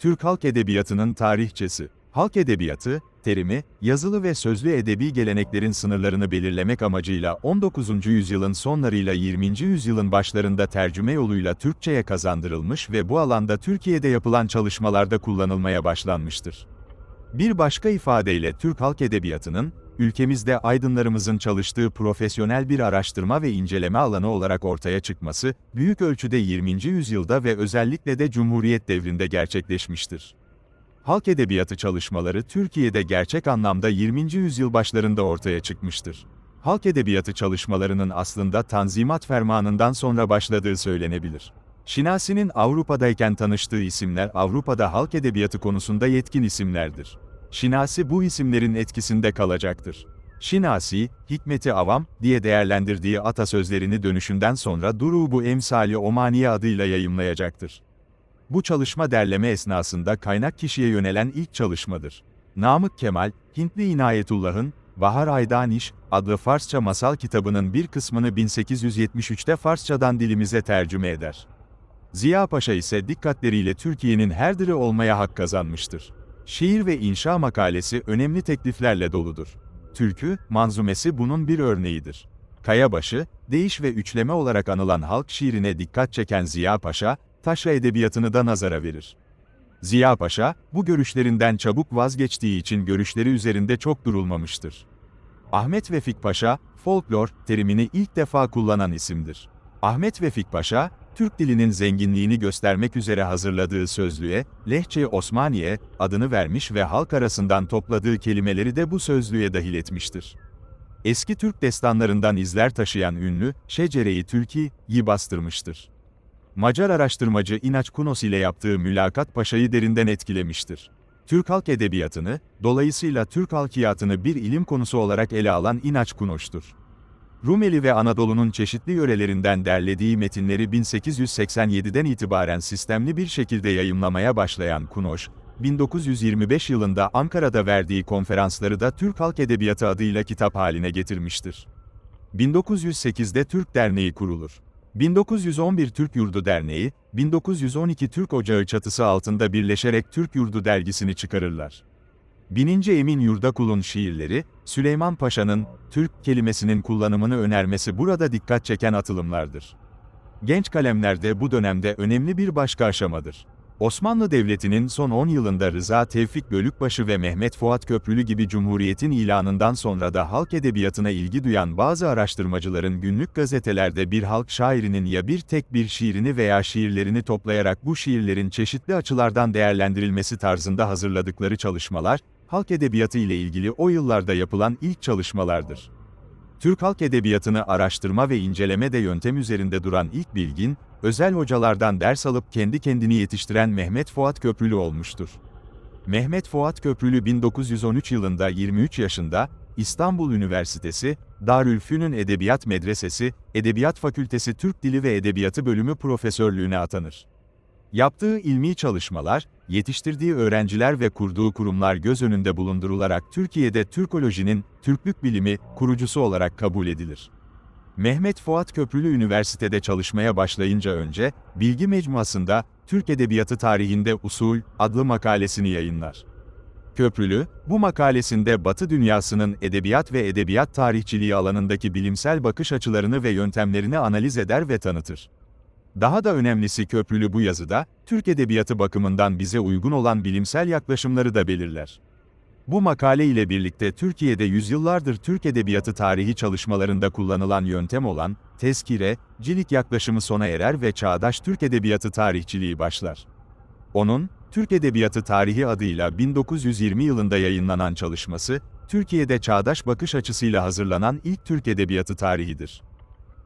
Türk Halk Edebiyatı'nın tarihçesi. Halk edebiyatı, terimi, yazılı ve sözlü edebi geleneklerin sınırlarını belirlemek amacıyla 19. yüzyılın sonlarıyla 20. yüzyılın başlarında tercüme yoluyla Türkçe'ye kazandırılmış ve bu alanda Türkiye'de yapılan çalışmalarda kullanılmaya başlanmıştır. Bir başka ifadeyle Türk Halk Edebiyatı'nın, ülkemizde aydınlarımızın çalıştığı profesyonel bir araştırma ve inceleme alanı olarak ortaya çıkması, büyük ölçüde 20. yüzyılda ve özellikle de Cumhuriyet devrinde gerçekleşmiştir. Halk edebiyatı çalışmaları Türkiye'de gerçek anlamda 20. yüzyıl başlarında ortaya çıkmıştır. Halk edebiyatı çalışmalarının aslında Tanzimat Fermanı'ndan sonra başladığı söylenebilir. Şinasi'nin Avrupa'dayken tanıştığı isimler Avrupa'da halk edebiyatı konusunda yetkin isimlerdir. Şinasi bu isimlerin etkisinde kalacaktır. Şinasi, hikmeti avam diye değerlendirdiği atasözlerini dönüşünden sonra Durubu Emsali Omaniye adıyla yayımlayacaktır. Bu çalışma derleme esnasında kaynak kişiye yönelen ilk çalışmadır. Namık Kemal, Hintli İnayetullah'ın Bahar Aydaniş adlı Farsça masal kitabının bir kısmını 1873'te Farsçadan dilimize tercüme eder. Ziya Paşa ise dikkatleriyle Türkiye'nin her diri olmaya hak kazanmıştır. Şiir ve inşa makalesi önemli tekliflerle doludur. Türkü, manzumesi bunun bir örneğidir. Kayabaşı, değiş ve üçleme olarak anılan halk şiirine dikkat çeken Ziya Paşa, taşra edebiyatını da nazara verir. Ziya Paşa, bu görüşlerinden çabuk vazgeçtiği için görüşleri üzerinde çok durulmamıştır. Ahmet Vefik Paşa, folklor terimini ilk defa kullanan isimdir. Ahmet Vefik Paşa, Türk dilinin zenginliğini göstermek üzere hazırladığı sözlüğe, Lehçe Osmaniye adını vermiş ve halk arasından topladığı kelimeleri de bu sözlüğe dahil etmiştir. Eski Türk destanlarından izler taşıyan ünlü, Şecere-i Türki'yi bastırmıştır. Macar araştırmacı İnaç Kunos ile yaptığı mülakat Paşa'yı derinden etkilemiştir. Türk halk edebiyatını, dolayısıyla Türk halkiyatını bir ilim konusu olarak ele alan İnaç Kunos'tur. Rumeli ve Anadolu'nun çeşitli yörelerinden derlediği metinleri 1887'den itibaren sistemli bir şekilde yayımlamaya başlayan Kunoş, 1925 yılında Ankara'da verdiği konferansları da Türk Halk Edebiyatı adıyla kitap haline getirmiştir. 1908'de Türk Derneği kurulur. 1911 Türk Yurdu Derneği, 1912 Türk Ocağı çatısı altında birleşerek Türk Yurdu dergisini çıkarırlar. Bininci Emin Yurdakul'un şiirleri, Süleyman Paşa'nın Türk kelimesinin kullanımını önermesi burada dikkat çeken atılımlardır. Genç kalemlerde bu dönemde önemli bir başka aşamadır. Osmanlı Devleti'nin son 10 yılında Rıza Tevfik Bölükbaşı ve Mehmet Fuat Köprülü gibi Cumhuriyet'in ilanından sonra da halk edebiyatına ilgi duyan bazı araştırmacıların günlük gazetelerde bir halk şairinin ya bir tek bir şiirini veya şiirlerini toplayarak bu şiirlerin çeşitli açılardan değerlendirilmesi tarzında hazırladıkları çalışmalar, halk edebiyatı ile ilgili o yıllarda yapılan ilk çalışmalardır. Türk halk edebiyatını araştırma ve inceleme de yöntem üzerinde duran ilk bilgin, özel hocalardan ders alıp kendi kendini yetiştiren Mehmet Fuat Köprülü olmuştur. Mehmet Fuat Köprülü 1913 yılında 23 yaşında, İstanbul Üniversitesi, Darülfünun Edebiyat Medresesi, Edebiyat Fakültesi Türk Dili ve Edebiyatı Bölümü profesörlüğüne atanır. Yaptığı ilmi çalışmalar, yetiştirdiği öğrenciler ve kurduğu kurumlar göz önünde bulundurularak Türkiye'de Türkolojinin, Türklük bilimi, kurucusu olarak kabul edilir. Mehmet Fuat Köprülü Üniversitede çalışmaya başlayınca önce, Bilgi Mecmuası'nda, Türk Edebiyatı Tarihinde Usul, adlı makalesini yayınlar. Köprülü, bu makalesinde Batı dünyasının edebiyat ve edebiyat tarihçiliği alanındaki bilimsel bakış açılarını ve yöntemlerini analiz eder ve tanıtır. Daha da önemlisi Köprülü bu yazıda, Türk edebiyatı bakımından bize uygun olan bilimsel yaklaşımları da belirler. Bu makale ile birlikte Türkiye'de yüzyıllardır Türk edebiyatı tarihi çalışmalarında kullanılan yöntem olan tezkire, cilik yaklaşımı sona erer ve çağdaş Türk edebiyatı tarihçiliği başlar. Onun, Türk Edebiyatı Tarihi adıyla 1920 yılında yayınlanan çalışması, Türkiye'de çağdaş bakış açısıyla hazırlanan ilk Türk Edebiyatı tarihidir.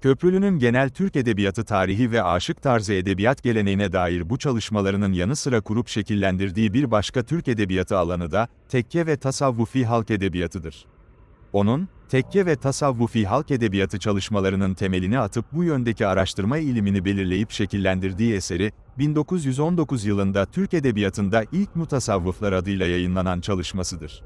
Köprülü'nün genel Türk edebiyatı tarihi ve aşık tarzı edebiyat geleneğine dair bu çalışmalarının yanı sıra kurup şekillendirdiği bir başka Türk edebiyatı alanı da, tekke ve tasavvufi halk edebiyatıdır. Onun, tekke ve tasavvufi halk edebiyatı çalışmalarının temelini atıp bu yöndeki araştırma ilimini belirleyip şekillendirdiği eseri, 1919 yılında Türk Edebiyatı'nda ilk mutasavvıflar adıyla yayınlanan çalışmasıdır.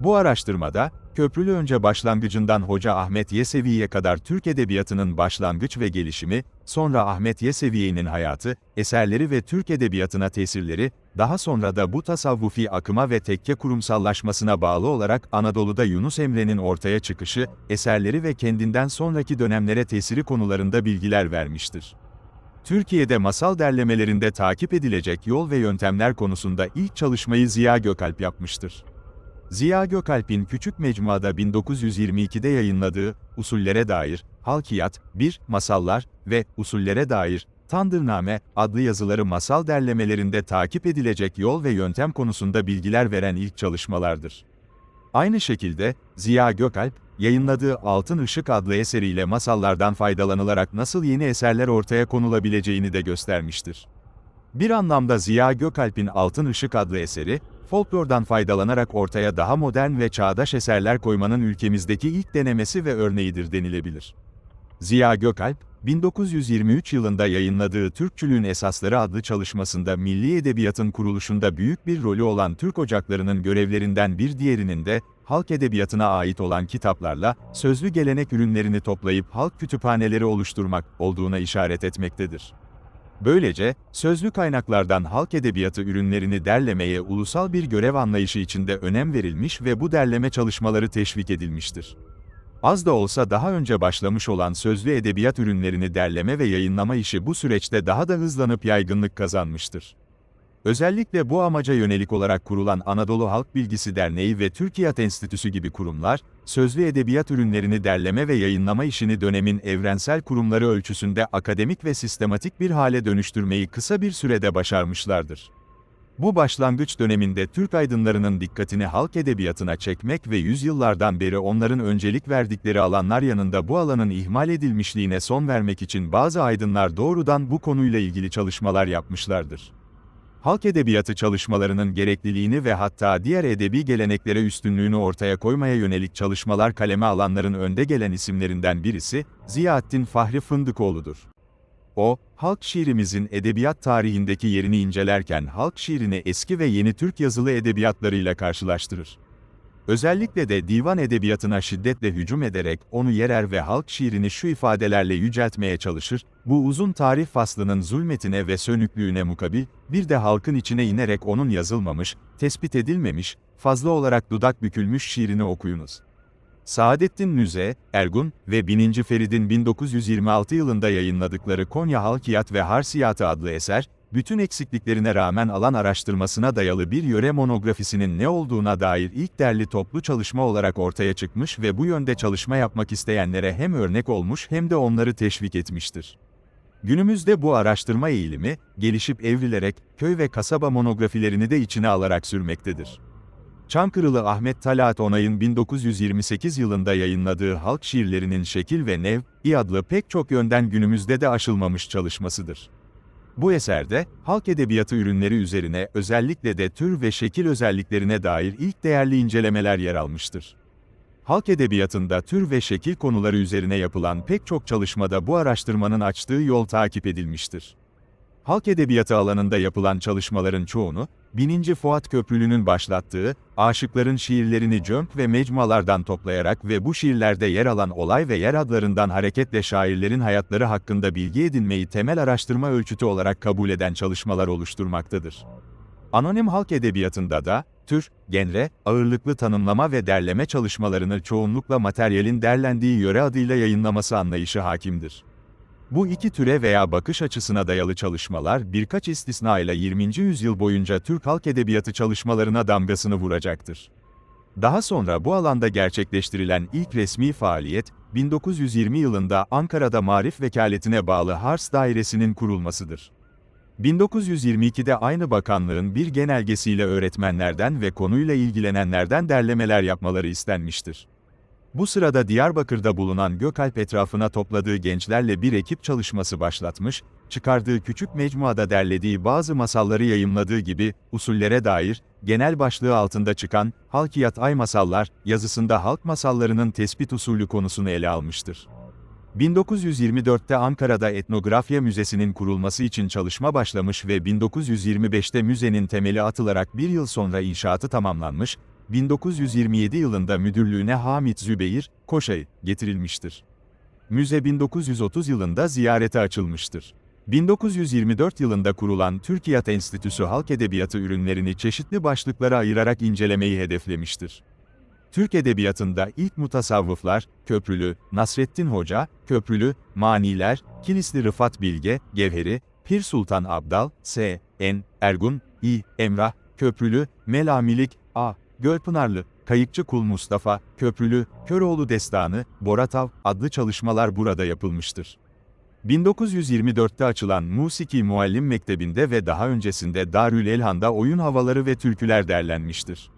Bu araştırmada, Köprülü önce başlangıcından Hoca Ahmet Yesevi'ye kadar Türk Edebiyatı'nın başlangıç ve gelişimi, sonra Ahmet Yesevi'nin hayatı, eserleri ve Türk Edebiyatı'na tesirleri, daha sonra da bu tasavvufi akıma ve tekke kurumsallaşmasına bağlı olarak Anadolu'da Yunus Emre'nin ortaya çıkışı, eserleri ve kendinden sonraki dönemlere tesiri konularında bilgiler vermiştir. Türkiye'de masal derlemelerinde takip edilecek yol ve yöntemler konusunda ilk çalışmayı Ziya Gökalp yapmıştır. Ziya Gökalp'in Küçük Mecmuada 1922'de yayınladığı Usullere Dair, Halkiyat, 1, Masallar ve Usullere Dair, Tandırname adlı yazıları masal derlemelerinde takip edilecek yol ve yöntem konusunda bilgiler veren ilk çalışmalardır. Aynı şekilde, Ziya Gökalp, yayınladığı Altın Işık adlı eseriyle masallardan faydalanılarak nasıl yeni eserler ortaya konulabileceğini de göstermiştir. Bir anlamda Ziya Gökalp'in Altın Işık adlı eseri, folklordan faydalanarak ortaya daha modern ve çağdaş eserler koymanın ülkemizdeki ilk denemesi ve örneğidir denilebilir. Ziya Gökalp, 1923 yılında yayınladığı Türkçülüğün Esasları adlı çalışmasında milli edebiyatın kuruluşunda büyük bir rolü olan Türk ocaklarının görevlerinden bir diğerinin de, halk edebiyatına ait olan kitaplarla, sözlü gelenek ürünlerini toplayıp halk kütüphaneleri oluşturmak olduğuna işaret etmektedir. Böylece, sözlü kaynaklardan halk edebiyatı ürünlerini derlemeye ulusal bir görev anlayışı içinde önem verilmiş ve bu derleme çalışmaları teşvik edilmiştir. Az da olsa daha önce başlamış olan sözlü edebiyat ürünlerini derleme ve yayınlama işi bu süreçte daha da hızlanıp yaygınlık kazanmıştır. Özellikle bu amaca yönelik olarak kurulan Anadolu Halk Bilgisi Derneği ve Türkiye Enstitüsü gibi kurumlar, sözlü edebiyat ürünlerini derleme ve yayınlama işini dönemin evrensel kurumları ölçüsünde akademik ve sistematik bir hale dönüştürmeyi kısa bir sürede başarmışlardır. Bu başlangıç döneminde Türk aydınlarının dikkatini halk edebiyatına çekmek ve yüzyıllardan beri onların öncelik verdikleri alanlar yanında bu alanın ihmal edilmişliğine son vermek için bazı aydınlar doğrudan bu konuyla ilgili çalışmalar yapmışlardır. Halk edebiyatı çalışmalarının gerekliliğini ve hatta diğer edebi geleneklere üstünlüğünü ortaya koymaya yönelik çalışmalar kaleme alanların önde gelen isimlerinden birisi, Ziyaettin Fahri Fındıkoğlu'dur. O, halk şiirimizin edebiyat tarihindeki yerini incelerken halk şiirini eski ve yeni Türk yazılı edebiyatlarıyla karşılaştırır. Özellikle de divan edebiyatına şiddetle hücum ederek onu yerer ve halk şiirini şu ifadelerle yüceltmeye çalışır, bu uzun tarih faslının zulmetine ve sönüklüğüne mukabil, bir de halkın içine inerek onun yazılmamış, tespit edilmemiş, fazla olarak dudak bükülmüş şiirini okuyunuz. Saadettin Nüze, Ergun ve 10. Ferid'in 1926 yılında yayınladıkları Konya Halkiyat ve Harsiyatı adlı eser, bütün eksikliklerine rağmen alan araştırmasına dayalı bir yöre monografisinin ne olduğuna dair ilk derli toplu çalışma olarak ortaya çıkmış ve bu yönde çalışma yapmak isteyenlere hem örnek olmuş hem de onları teşvik etmiştir. Günümüzde bu araştırma eğilimi, gelişip evrilerek, köy ve kasaba monografilerini de içine alarak sürmektedir. Çankırılı Ahmet Talat Onay'ın 1928 yılında yayınladığı halk şiirlerinin şekil ve nev, i adlı pek çok yönden günümüzde de aşılmamış çalışmasıdır. Bu eserde, halk edebiyatı ürünleri üzerine özellikle de tür ve şekil özelliklerine dair ilk değerli incelemeler yer almıştır. Halk edebiyatında tür ve şekil konuları üzerine yapılan pek çok çalışmada bu araştırmanın açtığı yol takip edilmiştir. Halk edebiyatı alanında yapılan çalışmaların çoğunu, 1000. Fuat Köprülü'nün başlattığı, aşıkların şiirlerini cömp ve mecmualardan toplayarak ve bu şiirlerde yer alan olay ve yer adlarından hareketle şairlerin hayatları hakkında bilgi edinmeyi temel araştırma ölçütü olarak kabul eden çalışmalar oluşturmaktadır. Anonim halk edebiyatında da, tür, genre, ağırlıklı tanımlama ve derleme çalışmalarını çoğunlukla materyalin derlendiği yöre adıyla yayınlaması anlayışı hakimdir. Bu iki türe veya bakış açısına dayalı çalışmalar birkaç istisna ile 20. yüzyıl boyunca Türk halk edebiyatı çalışmalarına damgasını vuracaktır. Daha sonra bu alanda gerçekleştirilen ilk resmi faaliyet, 1920 yılında Ankara'da Marif Vekaletine bağlı Hars Dairesi'nin kurulmasıdır. 1922'de aynı bakanlığın bir genelgesiyle öğretmenlerden ve konuyla ilgilenenlerden derlemeler yapmaları istenmiştir. Bu sırada Diyarbakır'da bulunan Gökalp etrafına topladığı gençlerle bir ekip çalışması başlatmış, çıkardığı küçük mecmuada derlediği bazı masalları yayımladığı gibi, usullere dair, genel başlığı altında çıkan, Halkiyat Ay Masallar, yazısında halk masallarının tespit usulü konusunu ele almıştır. 1924'te Ankara'da Etnografya Müzesi'nin kurulması için çalışma başlamış ve 1925'te müzenin temeli atılarak bir yıl sonra inşaatı tamamlanmış, 1927 yılında müdürlüğüne Hamit Zübeyir, Koşay, getirilmiştir. Müze 1930 yılında ziyarete açılmıştır. 1924 yılında kurulan Türkiyat Enstitüsü halk edebiyatı ürünlerini çeşitli başlıklara ayırarak incelemeyi hedeflemiştir. Türk edebiyatında ilk mutasavvıflar, Köprülü, Nasrettin Hoca, Köprülü, Maniler, Kilisli Rıfat Bilge, Gevheri, Pir Sultan Abdal, S. N. Ergun, İ. Emrah, Köprülü, Melamilik, A. Gölpınarlı, Kayıkçı Kul Mustafa, Köprülü, Köroğlu Destanı, Boratav adlı çalışmalar burada yapılmıştır. 1924'te açılan Musiki Muallim Mektebi'nde ve daha öncesinde Darül Elhan'da oyun havaları ve türküler derlenmiştir.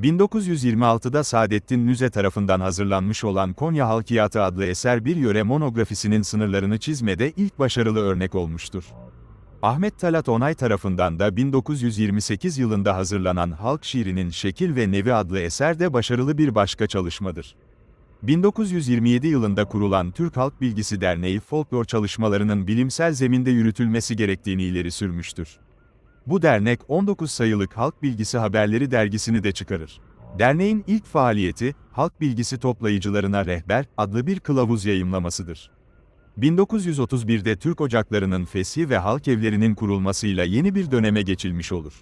1926'da Saadettin Nüze tarafından hazırlanmış olan Konya Halkiyatı adlı eser bir yöre monografisinin sınırlarını çizmede ilk başarılı örnek olmuştur. Ahmet Talat Onay tarafından da 1928 yılında hazırlanan Halk Şiirinin Şekil ve Nevi adlı eser de başarılı bir başka çalışmadır. 1927 yılında kurulan Türk Halk Bilgisi Derneği folklor çalışmalarının bilimsel zeminde yürütülmesi gerektiğini ileri sürmüştür. Bu dernek 19 sayılık Halk Bilgisi Haberleri dergisini de çıkarır. Derneğin ilk faaliyeti, halk bilgisi toplayıcılarına rehber adlı bir kılavuz yayımlamasıdır. 1931'de Türk ocaklarının feshi ve halk evlerinin kurulmasıyla yeni bir döneme geçilmiş olur.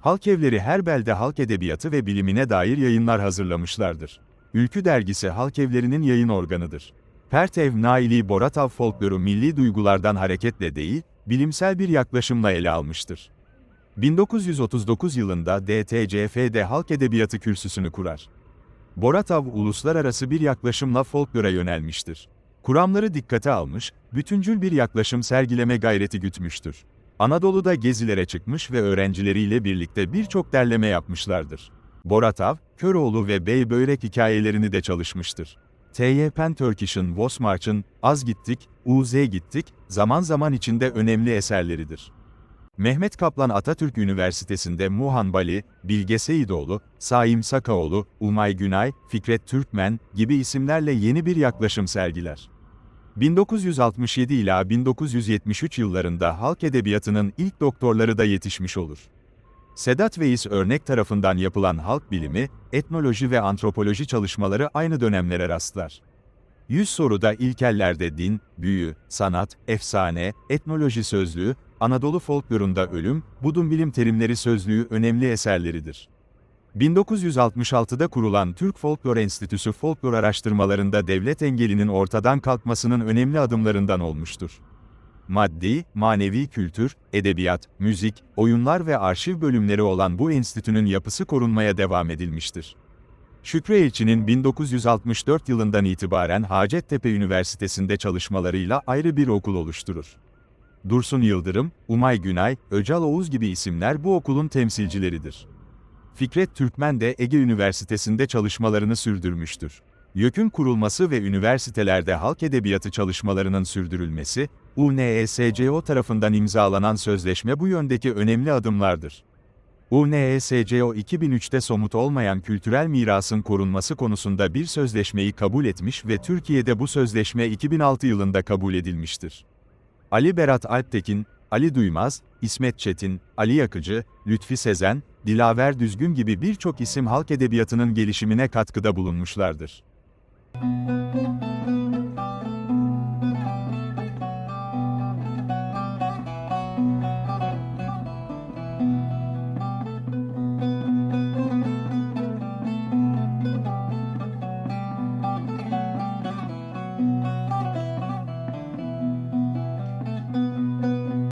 Halk evleri her belde halk edebiyatı ve bilimine dair yayınlar hazırlamışlardır. Ülkü dergisi halk evlerinin yayın organıdır. Pertev Naili Boratav folkloru milli duygulardan hareketle değil, bilimsel bir yaklaşımla ele almıştır. 1939 yılında DTCF'de halk edebiyatı kürsüsünü kurar. Boratav uluslararası bir yaklaşımla folklora yönelmiştir. Kuramları dikkate almış, bütüncül bir yaklaşım sergileme gayreti gütmüştür. Anadolu'da gezilere çıkmış ve öğrencileriyle birlikte birçok derleme yapmışlardır. Boratav, Köroğlu ve Beybörek hikayelerini de çalışmıştır. T.Y. Penturkish'in Vosmarch'ın Az Gittik, UZ Gittik, zaman zaman içinde önemli eserleridir. Mehmet Kaplan Atatürk Üniversitesi'nde Muhan Bali, Bilge Seyidoğlu, Saim Sakaoğlu, Umay Günay, Fikret Türkmen gibi isimlerle yeni bir yaklaşım sergiler. 1967 ila 1973 yıllarında halk edebiyatının ilk doktorları da yetişmiş olur. Sedat Veys örnek tarafından yapılan halk bilimi, etnoloji ve antropoloji çalışmaları aynı dönemlere rastlar. 100 soruda ilkellerde din, büyü, sanat, efsane, etnoloji sözlüğü, Anadolu folklorunda ölüm, budun bilim terimleri sözlüğü önemli eserleridir. 1966'da kurulan Türk Folklor Enstitüsü folklor araştırmalarında devlet engelinin ortadan kalkmasının önemli adımlarından olmuştur. Maddi, manevi kültür, edebiyat, müzik, oyunlar ve arşiv bölümleri olan bu enstitünün yapısı korunmaya devam edilmiştir. Şükrü Elçi'nin 1964 yılından itibaren Hacettepe Üniversitesi'nde çalışmalarıyla ayrı bir okul oluşturur. Dursun Yıldırım, Umay Günay, Öcal Oğuz gibi isimler bu okulun temsilcileridir. Fikret Türkmen de Ege Üniversitesi'nde çalışmalarını sürdürmüştür. YÖK'ün kurulması ve üniversitelerde halk edebiyatı çalışmalarının sürdürülmesi, UNESCO tarafından imzalanan sözleşme bu yöndeki önemli adımlardır. UNESCO 2003'te somut olmayan kültürel mirasın korunması konusunda bir sözleşmeyi kabul etmiş ve Türkiye'de bu sözleşme 2006 yılında kabul edilmiştir. Ali Berat Alptekin, Ali Duymaz, İsmet Çetin, Ali Yakıcı, Lütfi Sezen, Dilaver Düzgün gibi birçok isim halk edebiyatının gelişimine katkıda bulunmuşlardır.